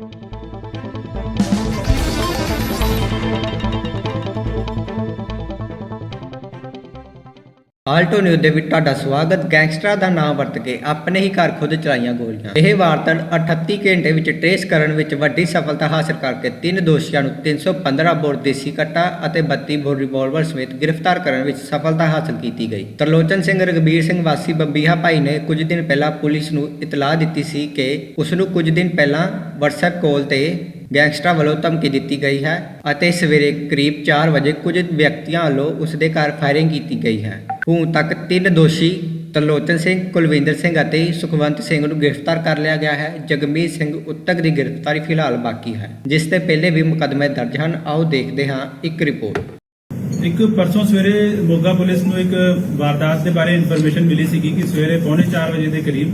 thank you Alto news ਦੇ ਵਿੱਚ ਤੁਹਾਡਾ ਸਵਾਗਤ। ਗੈਂਗਸਟਰਾਂ ਦਾ ਨਾਮ ਵਰਤ ਕੇ ਆਪਣੇ ਹੀ ਘਰ ਖੁਦ ਚਲਾਈਆਂ ਗੋਲੀਆਂ। ਇਹ ਵਾਰਤਨ 38 ਘੰਟੇ ਵਿੱਚ ਟ੍ਰੇਸ ਕਰਨ ਵਿੱਚ ਵੱਡੀ ਸਫਲਤਾ ਹਾਸਲ ਕਰਕੇ ਤਿੰਨ ਦੋਸ਼ੀਆਂ ਨੂੰ 315 ਬੋਰ ਦੇਸੀ ਕੱਟਾ ਅਤੇ 32 ਬੋਰ ਰਿਵਾਲਵਰ ਸਮੇਤ ਗ੍ਰਿਫਤਾਰ ਕਰਨ ਵਿੱਚ ਸਫਲਤਾ ਹਾਸਲ ਕੀਤੀ ਗਈ। ਤਰਲੋਚਨ ਸਿੰਘ ਰਗਬੀਰ ਸਿੰਘ ਵਾਸੀ, ਬੰਬੀਹਾ ਭਾਈ ਨੇ ਕੁਝ ਦਿਨ ਪਹਿਲਾਂ ਪੁਲਿਸ ਨੂੰ ਇਤਲਾਹ ਦਿੱਤੀ ਸੀ ਕਿ ਉਸ ਨੂੰ ਕੁਝ ਦਿਨ ਪਹਿਲਾਂ WhatsApp ਕਾਲ ਤੇ ਗੈਂਗਸਟਰਾਂ ਵੱਲੋਂ ਧਮਕੀ ਦਿੱਤੀ ਗਈ ਹੈ ਅਤੇ ਸਵੇਰੇ ਕਰੀਬ 4 ਵਜੇ ਕੁਝ ਵਿਅਕਤੀਆਂ ਵੱਲੋਂ ਉਸ ਦੇ ਘਰ ਫਾਇਰਿੰਗ ਕੀਤੀ ਗਈ ਹੈ। ਹੁਣ ਤੱਕ ਤਿੰਨ ਦੋਸ਼ੀ ਤਰਲੋਚਨ ਸਿੰਘ, ਕੁਲਵਿੰਦਰ ਸਿੰਘ ਅਤੇ ਸੁਖਵੰਤ ਸਿੰਘ ਨੂੰ ਗ੍ਰਿਫਤਾਰ ਕਰ ਲਿਆ ਗਿਆ ਹੈ। ਜਗਮੀਤ ਸਿੰਘ ਉੱਤਕ ਦੀ ਗ੍ਰਿਫਤਾਰੀ ਫਿਲਹਾਲ ਬਾਕੀ ਹੈ। ਜਿਸ ਤੇ ਪਹਿਲੇ ਵੀ ਮੁਕੱਦਮੇ ਦਰਜ ਹਨ, ਆਓ ਦੇਖਦੇ ਹਾਂ ਇੱਕ ਰਿਪੋਰਟ। ਇੱਕ ਪਰਸੋਂ ਸਵੇਰੇ ਮੋਗਾ ਪੁਲਿਸ ਨੂੰ ਇੱਕ ਵਾਰਦਾਤ ਦੇ ਬਾਰੇ ਇਨਫੋਰਮੇਸ਼ਨ ਮਿਲੀ ਸੀਗੀ ਕਿ ਸਵੇਰੇ ਪੌਣੇ 4 ਵਜੇ ਦੇ ਕਰੀਬ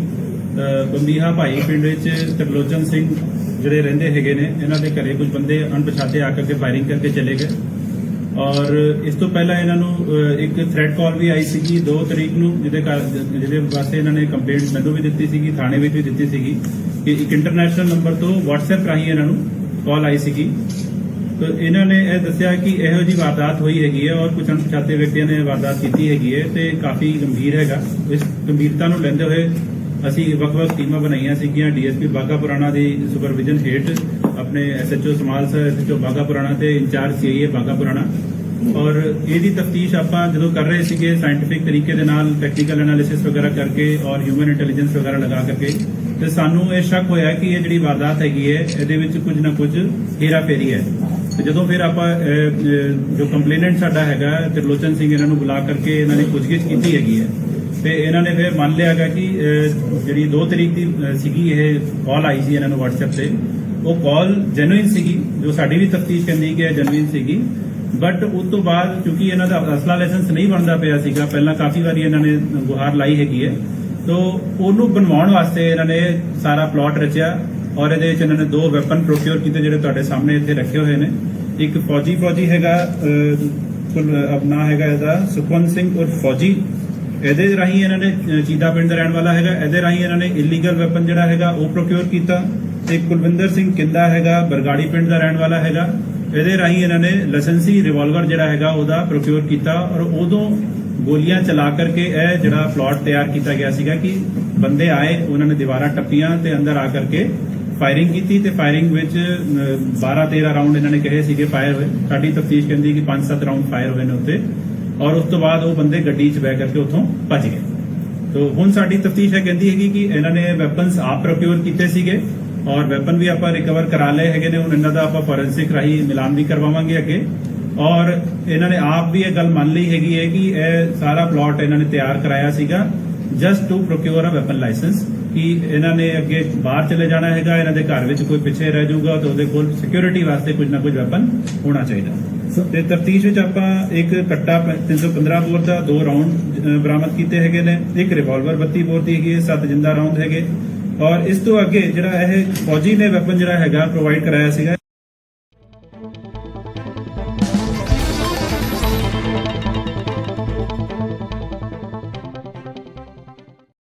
ਬੰਬੀਹਾ ਭਾਈ ਪਿੰਡ ਵਿੱਚ ਤਰਲੋਚਨ ਸਿੰਘ ਜਿਹੜੇ ਰਹਿੰਦੇ ਹੈਗੇ ਨੇ, ਇਹਨਾਂ ਦੇ ਘਰੇ ਕੁਝ ਬੰਦੇ ਅਣਪਛਾਤੇ ਆ ਕਰਕੇ ਫਾਇਰਿੰਗ ਕਰਕੇ ਚਲੇ ਗਏ। ਔਰ ਇਸ ਤੋਂ ਪਹਿਲਾਂ ਇਹਨਾਂ ਨੂੰ ਇੱਕ ਥ੍ਰੈਟ ਕਾਲ ਵੀ ਆਈ ਸੀਗੀ 2 ਤਰੀਕ ਨੂੰ, ਜਿਹਦੇ ਕਾਰ ਜਿਹਦੇ ਵਾਸਤੇ ਇਹਨਾਂ ਨੇ ਕੰਪਲੇਂਟ ਮੈਨੂੰ ਵੀ ਦਿੱਤੀ ਸੀਗੀ, ਥਾਣੇ ਵਿੱਚ ਵੀ ਦਿੱਤੀ ਸੀਗੀ, ਕਿ ਇੱਕ ਇੰਟਰਨੈਸ਼ਨਲ ਨੰਬਰ ਤੋਂ WhatsApp ਰਾਹੀਂ ਇਹਨਾਂ ਨੂੰ ਕਾਲ ਆਈ ਸੀਗੀ। ਤਾਂ ਇਹਨਾਂ ਨੇ ਇਹ ਦੱਸਿਆ ਕਿ ਇਹੋ ਜੀ ਵਾਰਦਾਤ ਹੋਈ ਹੈਗੀ ਹੈ ਔਰ ਕੁਝ ਅਣਪਛਾਤੇ ਵਿਅਕਤੀਆਂ ਨੇ ਇਹ ਵਾਰਦਾਤ ਕੀਤੀ ਹੈਗੀ ਹੈ ਤੇ ਕਾਫੀ ਗੰਭੀਰ ਹੈਗਾ। ਇਸ ਗੰਭੀਰਤਾ ਨੂੰ ਲੈਂਦੇ ਹੋਏ ਅਸੀਂ ਵੱਖ-ਵੱਖ ਟੀਮਾਂ ਬਣਾਈਆਂ ਸੀਗੀਆਂ, ਡੀਐਸਪੀ ਬਾਗਾ ਪੁਰਾਣਾ ਦੀ ਸੁਪਰਵਿਜ਼ਨ ਹੇਠ ਆਪਣੇ ਐਸਐਚਓ ਸਮਾਲ ਸਰ ਐਸਐਚਓ ਬਾਗਾ ਪੁਰਾਣਾ ਤੇ ਇੰਚਾਰਜ ਸੀਆਈਏ ਬਾਗਾ ਪੁਰਾਣਾ ਔਰ ਇਹਦੀ ਤਫਤੀਸ਼ ਆਪਾਂ ਜਦੋਂ ਕਰ ਰਹੇ ਸੀਗੇ ਸਾਇੰਟਿਫਿਕ ਤਰੀਕੇ ਦੇ ਨਾਲ ਟੈਕਨੀਕਲ ਐਨਾਲਿਸਿਸ ਵਗੈਰਾ ਕਰਕੇ ਔਰ ਹਿਊਮਨ ਇੰਟੈਲੀਜੈਂਸ ਵਗੈਰਾ ਲਗਾ ਕਰਕੇ, ਤੇ ਸਾਨੂੰ ਇਹ ਸ਼ੱਕ ਹੋਇਆ ਕਿ ਇਹ ਜਿਹੜੀ ਵਾਰਦਾਤ ਹੈਗੀ ਹੈ, ਇਹਦੇ ਵਿੱਚ ਕੁਝ ਨਾ ਕੁਝ ਹੇਰਾਫੇਰੀ ਹੈ। ਤੇ ਜਦੋਂ ਫਿਰ ਆਪਾਂ ਜੋ ਕੰਪਲੇਨੈਂਟ ਸਾਡਾ ਹੈਗਾ, ਤਿਰਲੋਚਨ ਸਿੰਘ ਇਹਨਾਂ ਨੂੰ ਬੁਲਾ ਕਰਕੇ ਇਹਨਾਂ ਨੇ ਪੁੱਛਗਿੱਛ ਕੀਤੀ ਹੈਗੀ ਹੈ, ਤੇ ਇਹਨਾਂ ਨੇ ਫਿਰ ਮੰਨ ਲਿਆ ਹੈਗਾ ਕਿ ਜਿਹੜੀ 2 ਤਰੀਕ ਦੀ ਸੀਗੀ, ਇਹ ਕਾਲ ਆਈ ਸੀ ਇਹਨਾਂ ਨੂੰ WhatsApp ਤੇ। ਉਹ ਕਾਲ ਜੈਨੂਇਨ ਸੀਗੀ ਜੋ ਸਾਡੀ ਵੀ ਤਫਤੀਸ਼ ਕਹਿੰਦੀ ਕਿ ਜੈਨੂਇਨ ਸੀਗੀ। ਬਟ ਉਸ ਤੋਂ ਬਾਅਦ ਕਿਉਂਕਿ ਇਹਨਾਂ ਦਾ ਅਸਲਾ ਲਾਇਸੈਂਸ ਨਹੀਂ ਬਣਦਾ ਪਿਆ ਸੀਗਾ ਪਹਿਲਾਂ ਕਾਫੀ ਵਾਰੀ ਇਹਨਾਂ ਨੇ ਗੁਹਾਰ ਲਾਈ ਹੈਗੀ ਹੈ। ਤੋ ਉਹਨੂੰ ਬਣਵਾਉਣ ਵਾਸਤੇ ਇਹਨਾਂ ਨੇ ਸਾਰਾ ਪਲਾਟ ਰਚਿਆ ਔਰ ਇਹਦੇ ਵਿੱਚ ਇਹਨਾਂ ਨੇ ਦੋ ਵੈਪਨ ਪ੍ਰੋਕਿਊਰ ਕੀਤੇ ਜਿਹੜੇ ਤੁਹਾਡੇ ਸਾਹਮਣੇ ਇੱਥੇ ਰੱਖੇ ਹੋਏ ਨੇ। ਇੱਕ ਫੌਜੀ ਫੌਜੀ ਹੈਗਾ ਅਹ, ਆਪਣਾ ਹੈਗਾ ਇਹਦਾ ਸੁਖਵੰਤ ਸਿੰਘ ਔਰ ਫੌਜੀ। ਇਹਦੇ ਰਾਹੀਂ ਇਹਨਾਂ ਨੇ ਚੀਦਾ ਪਿੰਡ ਦਾ ਰਹਿਣ ਵਾਲਾ ਹੈਗਾ। ਇਹਦੇ ਰਾਹੀਂ ਇਹਨਾਂ ਨੇ ਇਲੀਗਲ ਵੈਪਨ ਜਿਹੜਾ ਹੈਗਾ ਉਹ ਪ੍ਰੋਕਿਊਰ ਕੀਤਾ। ਤੇ ਕੁਲਵਿੰਦਰ ਸਿੰਘ ਕਿੰਦਾ ਹੈਗਾ, ਬਰਗਾੜੀ ਪਿੰਡ ਦਾ ਰਹਿਣ ਵਾਲਾ ਹੈਗਾ। ਇਹਦੇ ਰਾਹੀਂ ਇਹਨਾਂ ਨੇ ਲਾਇਸੈਂਸੀ ਰਿਵਾਲਵਰ ਜਿਹੜਾ ਹੈਗਾ, ਉਹਦਾ ਪ੍ਰੋਕਿਊਰ ਕੀਤਾ ਔਰ ਉਦੋਂ ਗੋਲੀਆਂ ਚਲਾ ਕਰਕੇ ਇਹ ਜਿਹੜਾ ਪਲਾਟ ਤਿਆਰ ਕੀਤਾ ਗਿਆ ਸੀਗਾ ਕਿ ਬੰਦੇ ਆਏ, ਉਹਨਾਂ ਨੇ ਦੀਵਾਰਾਂ ਟੱਪੀਆਂ ਤੇ ਅੰਦਰ ਆ ਕਰਕੇ ਫਾਇਰਿੰਗ ਕੀਤੀ ਤੇ ਫਾਇਰਿੰਗ ਵਿੱਚ 12 13 ਰਾਉਂਡ ਇਹਨਾਂ ਨੇ ਕਹੇ ਸੀਗੇ ਫਾਇਰ ਹੋਏ। ਸਾਡੀ ਤਫਤੀਸ਼ ਕਹਿੰਦੀ ਕਿ 5-7 ਰਾਉਂਡ ਫਾਇਰ ਹੋਏ ਨੇ ਉੱਤੇ। ਔਰ ਉਸ ਤੋਂ ਬਾਅਦ ਉਹ ਬੰਦੇ ਗੱਡੀ 'ਚ ਬਹਿ ਕਰਕੇ ਉੱਥੋਂ ਭੱਜ ਗਏ। ਤੋ ਹੁਣ ਸਾਡੀ ਤਫਤੀਸ਼ ਇਹ ਕਹਿੰਦੀ ਹੈਗੀ ਕਿ ਇਹਨਾਂ ਨੇ ਵੈਪਨਸ ਆਪ ਪ੍ਰੋਕਿਊਰ ਕੀਤੇ ਸੀਗੇ। ਔਰ ਵੈਪਨ ਵੀ ਆਪਾਂ ਰਿਕਵਰ ਕਰਾ ਲਏ ਹੈਗੇ ਨੇ ਹੁਣ ਇਹਨਾਂ ਦਾ ਆਪਾਂ ਫੋਰੈਂਸਿਕ ਰਾਹੀਂ ਮਿਲਾਨ ਵੀ ਕਰਵਾਵਾਂਗੇ ਅੱਗੇ। ਔਰ ਇਹਨਾਂ ਨੇ ਆਪ ਵੀ ਇਹ ਗੱਲ ਮੰਨ ਲਈ ਹੈਗੀ ਹੈ ਕਿ ਇਹ ਸਾਰਾ ਪਲਾਟ ਇਹਨਾਂ ਨੇ ਤਿਆਰ ਕਰਾਇਆ ਸੀਗਾ just to procure a weapon licence ਕਿ ਇਹਨਾਂ ਨੇ ਅੱਗੇ ਬਾਹਰ ਚਲੇ ਜਾਣਾ ਹੈਗਾ ਇਹਨਾਂ ਦੇ ਘਰ ਵਿੱਚ ਕੋਈ ਪਿੱਛੇ ਰਹਿ ਜਾਊਗਾ ਤਾਂ ਉਹਦੇ ਕੋਲ ਸਿਕਿਉਰਿਟੀ ਵਾਸਤੇ ਕੁਝ ਨਾ ਕੁਝ ਵੈਪਨ ਹੋਣਾ ਚਾਹੀਦਾ। ਤੇ ਤਫਤੀਸ਼ ਵਿੱਚ ਆਪਾਂ ਇੱਕ ਕੱਟਾ ਪ- 315 ਬੋਰ ਦਾ ਦੋ ਰਾਉਂਡ ਬਰਾਮਦ ਕੀਤੇ ਹੈਗੇ ਨੇ ਇੱਕ ਰਿਵਾਲਵਰ 32 ਬੋਰ ਦੀ ਹੈਗੀ ਹੈ ਸੱਤ ਜਿੰਦਾ ਰਾਉਂਡ ਹੈਗੇ। ਔਰ ਇਸ ਤੋਂ ਅੱਗੇ ਜਿਹੜਾ ਇਹ ਫੌਜੀ ਨੇ ਵੈਪਨ ਜਿਹੜਾ ਹੈਗਾ ਪ੍ਰੋਵਾਈਡ ਕਰਾਇਆ ਸੀਗਾ